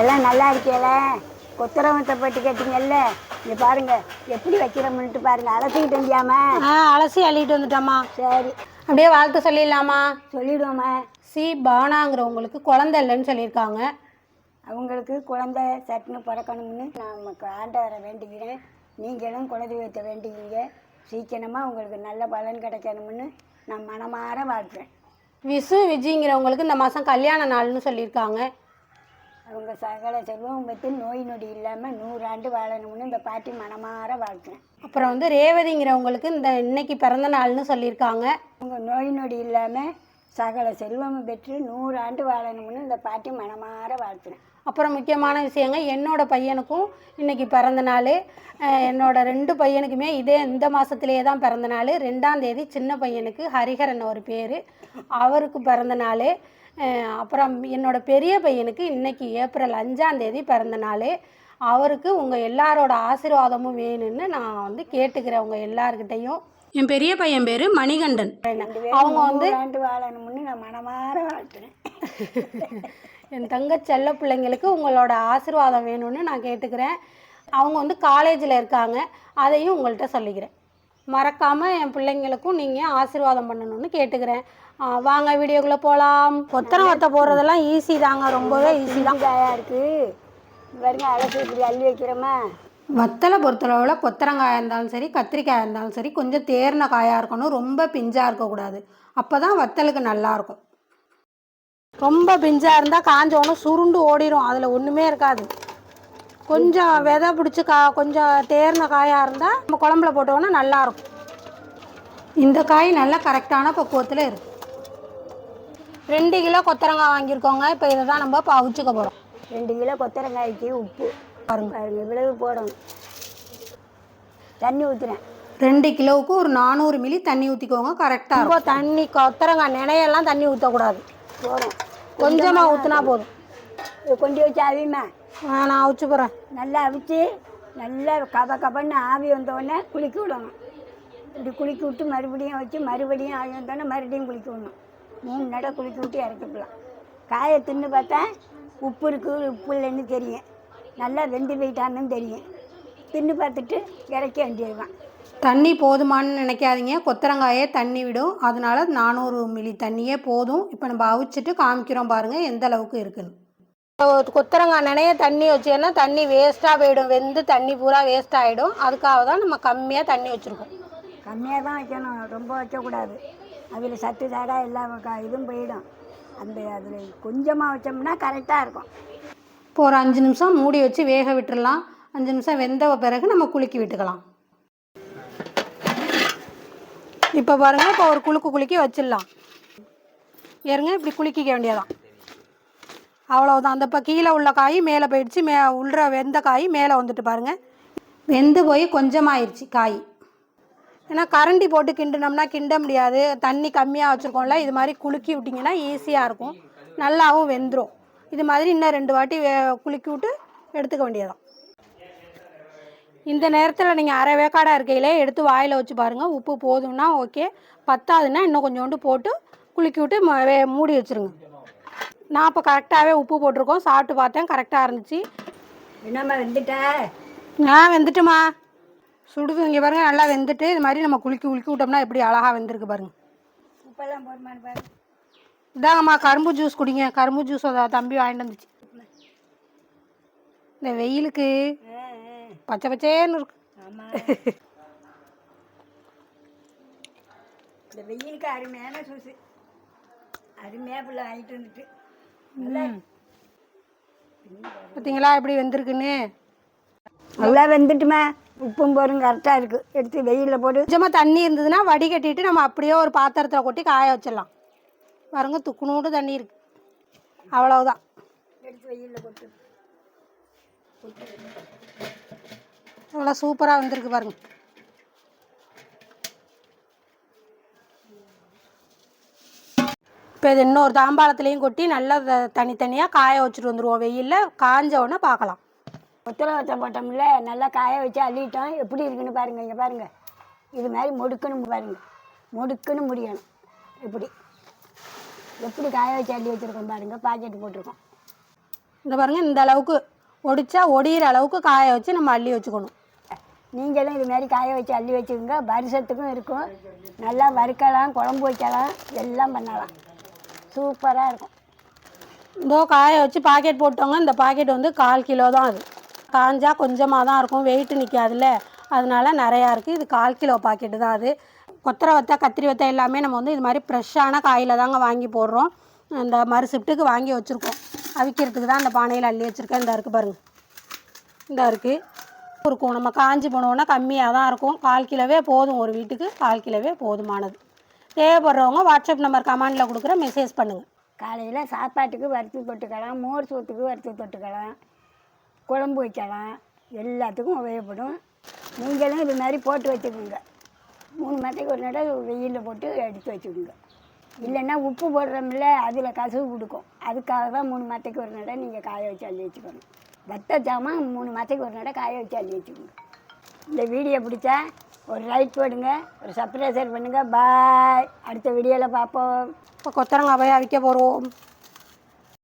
எல்லாம் நல்லா இருக்கேல கொத்தரவத்தை பட்டு கேட்டீங்கல்ல? இங்க பாருங்க எப்படி வைக்கிறோம்னுட்டு பாருங்க அலசிக்கிட்டு வந்தியாமா ஆ அலசி அள்ளிட்டு வந்துட்டோம்மா. சரி. அப்படியே வாழ்த்து சொல்லிடலாமா? சொல்லிடுவோம்மா. சி பானாங்கிறவங்களுக்கு குழந்தை இல்லைன்னு சொல்லியிருக்காங்க. அவங்களுக்கு குழந்தை சட்டுன்னு பிறக்கணும்னு நான் ஆண்டவரை வேண்டிக்கிறேன் நீங்களும் குலதெய்வத்தை வேண்டிக்கிங்க சீக்கிரமாக உங்களுக்கு நல்ல பலன் கிடைக்கணும்னு நான் மனமாற வாழ்த்துறேன் விசு விஜிங்கிறவங்களுக்கு இந்த மாதம் கல்யாண நாள்னு சொல்லியிருக்காங்க. அவங்க சகல செல்வம் பற்றி நோய் நொடி இல்லாமல் நூறாண்டு வாழணும்னு இந்த பாட்டி மனமாற வாழ்த்துறேன். அப்புறம் வந்து ரேவதிங்கிறவங்களுக்கு இந்த இன்னைக்கு பிறந்த நாள்னு சொல்லியிருக்காங்க. அவங்க நோய் நொடி இல்லாமல் சகல செல்வம் பெற்று நூறு ஆண்டு வாழணும்னு இந்த பாட்டி மனமாற வாழ்த்துறேன். அப்புறம் முக்கியமான விஷயங்க என்னோட பையனுக்கும் இன்னைக்கு பிறந்த நாள். என்னோடய என்னோட ரெண்டு பையனுக்குமே இதே இந்த மாதத்துலேயே தான் பிறந்த நாள். ரெண்டாம் தேதி சின்ன பையனுக்கு ஹரிஹரன் ஒரு பேர். அவருக்கு பிறந்த நாள். அப்புறம் என்னோட பெரிய பையனுக்கு இன்னைக்கு ஏப்ரல் அஞ்சாம் தேதி பிறந்த நாள். அவருக்கு உங்கள் எல்லாரோட ஆசீர்வாதமும் வேணும்னு நான் வந்து கேட்டுக்கிறேன் உங்கள் எல்லாருக்கிட்டேயும் என் பெரிய பையன் பேர் மணிகண்டன். அவங்க வந்து வாழணும்னு நான் மனமாற வாழ்த்துறேன். என் தங்க செல்ல பிள்ளைங்களுக்கு உங்களோட ஆசீர்வாதம் வேணும்னு நான் கேட்டுக்கிறேன். அவங்க வந்து காலேஜில் இருக்காங்க. அதையும் உங்கள்கிட்ட சொல்லிக்கிறேன். மறக்காமல் என் பிள்ளைங்களுக்கும் நீங்கள் ஆசீர்வாதம் பண்ணணும்னு கேட்டுக்கிறேன். வாங்க வீடியோக்குள்ளே போகலாம் கொத்தனை வத்த போடுறதெல்லாம் ஈஸி தாங்க. ரொம்பவே ஈஸி தான். இருக்குது பாருங்க அலசி இப்படி அள்ளி வைக்கிறோமா? வத்தலை பொறுத்தளவில் கொத்தரங்காயாக இருந்தாலும் சரி கத்திரிக்காயாக இருந்தாலும் சரி கொஞ்சம் தேர்ன காயாக இருக்கணும் ரொம்ப பிஞ்சாக இருக்கக்கூடாது. அப்போ தான் வத்தலுக்கு நல்லாயிருக்கும் ரொம்ப பிஞ்சாக இருந்தால் காஞ்சோன்னு சுருண்டு ஓடிரும் அதில் ஒன்றுமே இருக்காது. கொஞ்சம் விதை பிடிச்சி கா கொஞ்சம் தேர்ன காயாக இருந்தால் நம்ம குழம்புல போட்டோன்னா நல்லாயிருக்கும் இந்த காய் நல்லா கரெக்டான பக்குவத்தில் இருக்கு. ரெண்டு கிலோ கொத்தரங்காய் வாங்கியிருக்கோங்க இப்போ இதை தான் நம்ம இப்போ அவிச்சுக்க போகிறோம் ரெண்டு கிலோ கொத்தரங்காய்க்கு உப்பு. பாருங்க. இவ்வளவு போடணும் தண்ணி ஊற்றுறேன் ரெண்டு கிலோவுக்கு ஒரு நானூறு மில்லி தண்ணி ஊற்றிக்கோங்க கரெக்டாக இருக்கும். தண்ணி கொத்தரங்காய் நினையெல்லாம் தண்ணி ஊற்றக்கூடாது போதும். கொஞ்சமாக ஊற்றினா போதும். கொண்டு வச்சு அவிமா ஆ, நான் அவிச்சு போகிறேன் நல்லா அவிச்சு நல்லா கப கபன்னு ஆவி வந்தோடனே குளிக்க விடணும். இப்படி குளிக்க விட்டு மறுபடியும் வச்சு மறுபடியும் ஆவி வந்தோடனே மறுபடியும் குளிக்க விடணும். மூணு நடை குளிக்க விட்டு இறக்கிக்கலாம். காயை தின்னு பார்த்தா உப்பு இருக்குது உப்பு இல்லைன்னு தெரியும். நல்லா வெந்து போயிட்டான்னு தெரியும். தின்னு பார்த்துட்டு இறக்க வேண்டியதுதான். தண்ணி போதுமான்னு நினைக்காதீங்க. கொத்தரங்காயே தண்ணி விடும். அதனால நானூறு மில்லி தண்ணியே போதும். இப்போ நம்ம அவிச்சிட்டு காமிக்கிறோம் பாருங்கள் எந்த அளவுக்கு இருக்குன்னு. கொத்தரங்காய் நினைய தண்ணி வச்சேன்னா தண்ணி வேஸ்ட்டாக போயிடும். வெந்து தண்ணி பூரா வேஸ்ட் ஆகிடும் அதுக்காக தான் நம்ம கம்மியாக தண்ணி வச்சுருக்கோம். கம்மியாக தான் வைக்கணும். ரொம்ப வைக்கக்கூடாது. அதில் சத்து தாடா எல்லாம் க- இதுவும் போயிடும். அந்த அதில் கொஞ்சமாக வச்சோம்னா கரெக்டாக இருக்கும். இப்போ ஒரு அஞ்சு நிமிஷம் மூடி வச்சு வேக விட்டுடலாம் அஞ்சு நிமிஷம் வெந்த பிறகு நம்ம குலுக்கி விட்டுக்கலாம். இப்போ பாருங்க இப்போ ஒரு குலுக்கு குலுக்கி வச்சிடலாம். ஏறுங்க இப்படி குலுக்கிக்க வேண்டியதான் அவ்வளோதான் அந்த இப்போ கீழே உள்ள காய் மேலே போயிடுச்சு. மே உள்ள வெந்த காய் மேலே வந்துட்டு பாருங்க. வெந்து போய் கொஞ்சமாயிருச்சு காய். ஏன்னா கரண்டி போட்டு கிண்டினோம்னா கிண்ட முடியாது. தண்ணி கம்மியாக வச்சுருக்கோம்ல இது மாதிரி குலுக்கி விட்டிங்கன்னா ஈஸியாக இருக்கும். நல்லாவும் வெந்துடும் இது மாதிரி இன்னும் ரெண்டு வாட்டி வே குலுக்கி விட்டு எடுத்துக்க வேண்டியதான் இந்த நேரத்தில் நீங்கள் அரை வேக்காடாக இருக்கையிலே எடுத்து வாயில் வச்சு பாருங்கள் உப்பு போதும்னா ஓகே. பத்தாதுன்னா இன்னும் கொஞ்சோண்டு போட்டு குலுக்கி விட்டு வே மூடி வச்சுருங்க. நான் இப்போ கரெக்டாகவே உப்பு போட்டிருக்கோம். சாப்பிட்டு பார்த்தேன். கரெக்டாக இருந்துச்சு. என்னம்மா வெந்துட்ட? நான் வெந்துட்டுமா. சுடுது இங்கே பாருங்க. நல்லா வெந்துட்டு இது மாதிரி நம்ம குலுக்கி குலுக்கி விட்டோம்னா எப்படி அழகாக வெந்திருக்கு பாருங்க. உப்பெல்லாம் போடுமான்னு பாரு. இதாங்கம்மா கரும்பு ஜூஸ் குடிங்க. கரும்பு ஜூஸ் அதை தம்பி வாங்கிட்டு வந்துச்சு. இந்த வெயிலுக்கு பச்சை பச்சேன்னு இருக்கு. இந்த வெயிலுக்கு அருமையான சூசு அருமையாக பிள்ளை வாங்கிட்டு வந்துட்டு. பார்த்தீங்களா எப்படி வெந்திருக்குன்னு? நல்லா வெந்துட்டுமா? உப்பும் போரும் கரெக்டாக இருக்குது எடுத்து வெயிலில் போட்டு. கொஞ்சமாக தண்ணி இருந்ததுன்னா வடிகட்டிட்டு நம்ம அப்படியே ஒரு பாத்திரத்தில் கொட்டி காய வச்சிடலாம். பாருங்க துக்குனூண்டு தண்ணி இருக்கு. அவ்வளவுதான். நல்லா சூப்பராக வந்திருக்கு பாருங்க. இப்போ இது இன்னொரு தாம்பாளத்துலேயும் கொட்டி நல்லா தனித்தனியாக காய வச்சுட்டு வந்துடுவோம் வெயிலில் காஞ்ச உடனே பார்க்கலாம் கொத்தலை வச்ச போட்டோம்ல நல்லா காய வச்சு அள்ளிட்டோம். எப்படி இருக்குன்னு பாருங்க இங்கே பாருங்க. இது மாதிரி முடுக்குன்னு பாருங்க. முடுக்குன்னு முடியணும். இப்படி. எப்படி காய வச்சு அள்ளி வச்சுருக்கோம் பாருங்க பாக்கெட் போட்டிருக்கோம். இந்த பாருங்க இந்த அளவுக்கு ஒடிச்சா ஒடிகிற அளவுக்கு காய வச்சு நம்ம அள்ளி வச்சுக்கணும். நீங்களும் இது மாதிரி காய வச்சு அள்ளி வச்சுக்கோங்க. வருஷத்துக்கும் இருக்கும். நல்லா வறுக்கலாம் குழம்பு வைக்கலாம் எல்லாம் பண்ணலாம். சூப்பராக இருக்கும். இதோ காய வச்சு பாக்கெட் போட்டோங்க. இந்த பாக்கெட் வந்து கால் கிலோ தான் அது. காஞ்சா கொஞ்சமாக தான் இருக்கும். வெயிட் நிற்காதுல்ல அதனால நிறையா இருக்குது இது கால் கிலோ பாக்கெட்டு தான் அது. கொத்தரை வத்தா கத்திரி வத்தா எல்லாமே நம்ம வந்து இது மாதிரி ஃப்ரெஷ்ஷான காயில் தாங்க வாங்கி போடுறோம். இந்த மறு ஷிஃப்ட்டுக்கு வாங்கி வச்சுருக்கோம். அவிக்கிறதுக்கு தான் அந்த பானையில் அள்ளி வச்சுருக்கேன். இந்த இருக்குது பாருங்கள் இந்த இருக்குது இருக்கும். நம்ம காஞ்சி போனோன்னா கம்மியாக தான் இருக்கும். கால் கிலோவே போதும். ஒரு வீட்டுக்கு கால் கிலோவே போதுமானது. தேவைப்படுறவங்க வாட்ஸ்அப் நம்பர் கமெண்டில் கொடுக்குற மெசேஜ் பண்ணுங்கள் காலையில் சாப்பாட்டுக்கு வறுத்து தொட்டுக்கலாம். மோர் சோத்துக்கு வறுத்து தொட்டுக்கலாம். குழம்பு வைக்கலாம். எல்லாத்துக்கும் உபயோகப்படும். நீங்களும் இது மாதிரி போட்டு வச்சுக்கோங்க. மூணு மாதத்துக்கு ஒரு நடை வெயிலில் போட்டு எடுத்து வச்சுக்கோங்க இல்லைன்னா உப்பு போடுறோம்ல அதில் கசுவு கொடுக்கும். அதுக்காக தான் மூணு மாதத்துக்கு ஒரு நடை நீங்கள் காய வச்சு அள்ளி வச்சுக்கணும். வத்த ஜாமான் மூணு மாதத்துக்கு ஒரு நடை காய வச்சு அள்ளி வச்சுக்கோங்க இந்த வீடியோ பிடிச்சா ஒரு லைக் போடுங்க ஒரு சப்ரைசர் பண்ணுங்கள் பாய் அடுத்த வீடியோவில் பார்ப்போம். இப்போ கொத்தரங்காய் போய் அவிக்க போகிறோம்